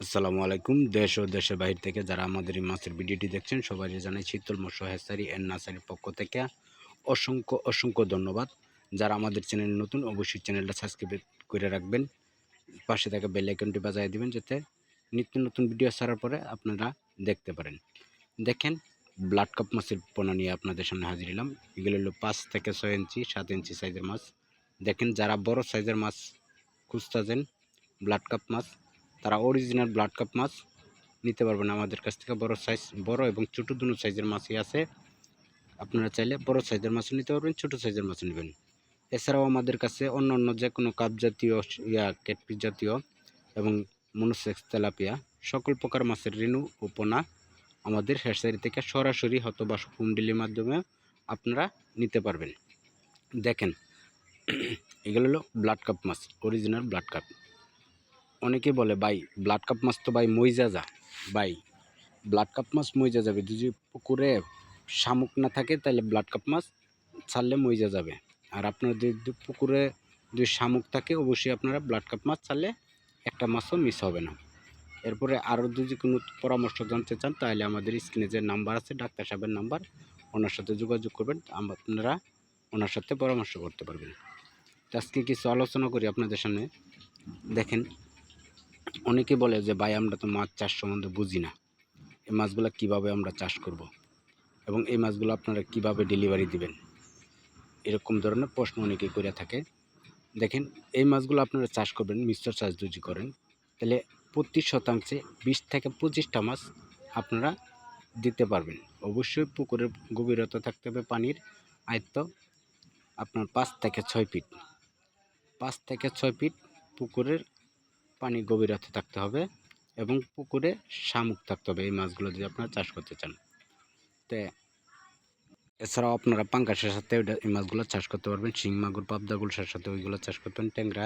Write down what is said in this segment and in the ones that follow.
আসসালামু আলাইকুম। দেশ ও দেশের বাহির থেকে যারা আমাদের এই মাছের ভিডিওটি দেখছেন সবাই জানাই শীতল মৎস্য হেসারি এন্ড নার্সারির পক্ষ থেকে অসংখ্য অসংখ্য ধন্যবাদ। যারা আমাদের চ্যানেল নতুন, অবশ্যই চ্যানেলটা সাবস্ক্রাইব করে রাখবেন। পাশে থাকা বেল আইকনটি বাজায় দিবেন যাতে নিত্য নতুন ভিডিও ছাড়ার পরে আপনারা দেখতে পারেন। দেখেন, ব্লাড কাপ মাছের পোনা নিয়ে আপনাদের সামনে হাজির হলাম। এগুলো হলো পাঁচ থেকে ছয় ইঞ্চি, সাত ইঞ্চি সাইজের মাছ। দেখেন, যারা বড় সাইজের মাছ খুঁজতেছেন, ব্লাড কাপ মাছ তারা অরিজিনাল ব্লাড কাপ মাছ নিতে পারবেন আমাদের কাছ থেকে বড় সাইজ বড় এবং ছোটো দুটো সাইজের মাছই আছে। আপনারা চাইলে বড় সাইজের মাছও নিতে পারবেন, ছোটো সাইজের মাছও নেবেন। এছাড়াও আমাদের কাছে অন্য অন্য যে কোনো কাপ জাতীয়, ইয়া ক্যাটপিস জাতীয় এবং মনোসেক্স তেলাপিয়া সকল প্রকার মাছের রেণু ও পোনা আমাদের হ্যাসারি থেকে সরাসরি অথবা হোম ডেলির মাধ্যমে আপনারা নিতে পারবেন। দেখেন, এগুলো হলো ব্লাড কাপ মাছ অরিজিনাল ব্লাড কাপ অনেকে বলে, ভাই ব্লাড কাপ মাছ তো ভাই মইজা যা। ভাই ব্লাড কাপ মাছ মইজা যাবে। যদি পুকুরে শামুক না থাকে, তাহলে ব্লাড কাপ মাছ ছাড়লে মইজা যাবে। আর আপনার যদি পুকুরে যদি শামুক থাকে, অবশ্যই আপনারা ব্লাড কাপ মাছ ছাড়লে একটা মাছও মিস হবে না। এরপরে আরও যদি কোনো পরামর্শ জানতে চান, তাহলে আমাদের স্ক্রিনে যে নাম্বার আছে, ডাক্তার সাহেবের নাম্বার, ওনার সাথে যোগাযোগ করবেন। আপনারা ওনার সাথে পরামর্শ করতে পারবেন। আজকে কিছু আলোচনা করি আপনাদের সামনে। দেখেন অনেকে বলে যে, ভাই, আমরা তো মাছ চাষ সম্বন্ধে বুঝি না। এই মাছগুলো কীভাবে আমরা চাষ করব। এবং এই মাছগুলো আপনারা কীভাবে ডেলিভারি দিবেন? এরকম ধরনের প্রশ্ন অনেকে করে থাকে। দেখেন, এই মাছগুলো আপনারা চাষ করবেন মিশ্র চাষ যদি করেন, তাহলে প্রতি শতাংশে বিশ থেকে পঁচিশটা মাছ আপনারা দিতে পারবেন। অবশ্যই পুকুরের গভীরতা থাকতে হবে, পানির আয়ত্ত আপনার পাঁচ থেকে ছয় ফিট। পাঁচ থেকে ছয় ফিট পুকুরের পানি গভীরতা থাকতে হবে এবং পুকুরে শামুক থাকতে হবে এই মাছগুলো যদি আপনারা চাষ করতে চান। তো এছাড়াও আপনারা পাঙ্কাশের সাথে এই মাছগুলো চাষ করতে পারবেন, শিং, মাগুর পাবদাগুলোর সাথে ওইগুলো চাষ করতে পারেন ট্যাংরা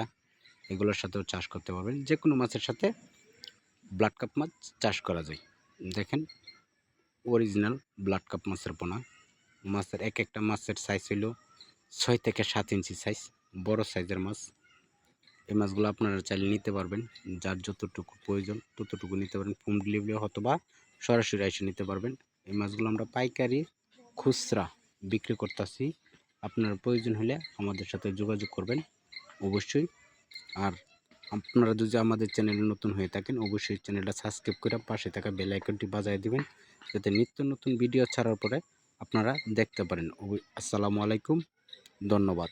এগুলোর সাথেও চাষ করতে পারবেন। যে কোনো মাছের সাথে ব্লাড কাপ মাছ চাষ করা যায়। দেখেন, অরিজিনাল ব্লাড কাপ মাছের পোনা। মাছের এক একটা মাছের সাইজ হইল ছয় থেকে সাত ইঞ্চি সাইজ বড় সাইজের মাছ। এই মাছগুলো আপনারা চাইলে নিতে পারবেন। যার যতটুকু প্রয়োজন, ততটুকু নিতে পারেন হোম ডেলিভারি অথবা সরাসরি এসে নিতে পারবেন। এই মাছগুলো আমরা পাইকারি খুচরা বিক্রি করতেছি। আপনার প্রয়োজন হলে আমাদের সাথে যোগাযোগ করবেন অবশ্যই। আর আপনারা যদি আমাদের চ্যানেলে নতুন হয়ে থাকেন, অবশ্যই চ্যানেলটা সাবস্ক্রাইব করে পাশে থাকা বেল আইকনটি বাজায় দিবেন। যাতে নিত্য নতুন ভিডিও ছাড়ার পরে আপনারা দেখতে পারেন। আসসালামু আলাইকুম। ধন্যবাদ।